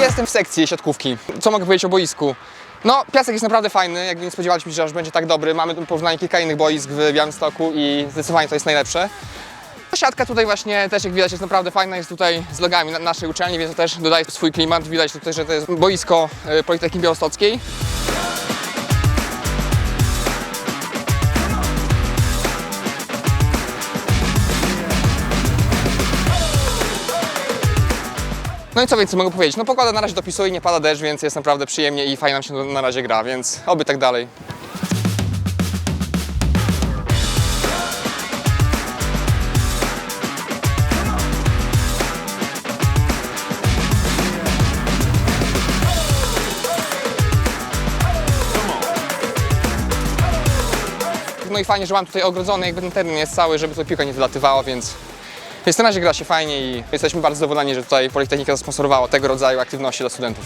jestem w sekcji siatkówki. Co mogę powiedzieć o boisku? No, piasek jest naprawdę fajny, jakby nie spodziewaliśmy się, że aż będzie tak dobry. Mamy tu porównanie kilka innych boisk w Białymstoku i zdecydowanie to jest najlepsze. Siatka tutaj właśnie też jak widać jest naprawdę fajna, jest tutaj z logami na- naszej uczelni, więc to też dodaje swój klimat. Widać tutaj, że to jest boisko e, Politechniki Białostockiej. No i co więcej mogę powiedzieć? No pogoda na razie dopisuje, nie pada deszcz, więc jest naprawdę przyjemnie i fajnie nam się na razie gra, więc oby tak dalej. No i fajnie, że mam tutaj ogrodzony, jakby ten teren jest cały, żeby tutaj piłka nie wylatywała, więc więc na razie gra się fajnie i jesteśmy bardzo zadowoleni, że tutaj Politechnika zasponsorowała tego rodzaju aktywności dla studentów.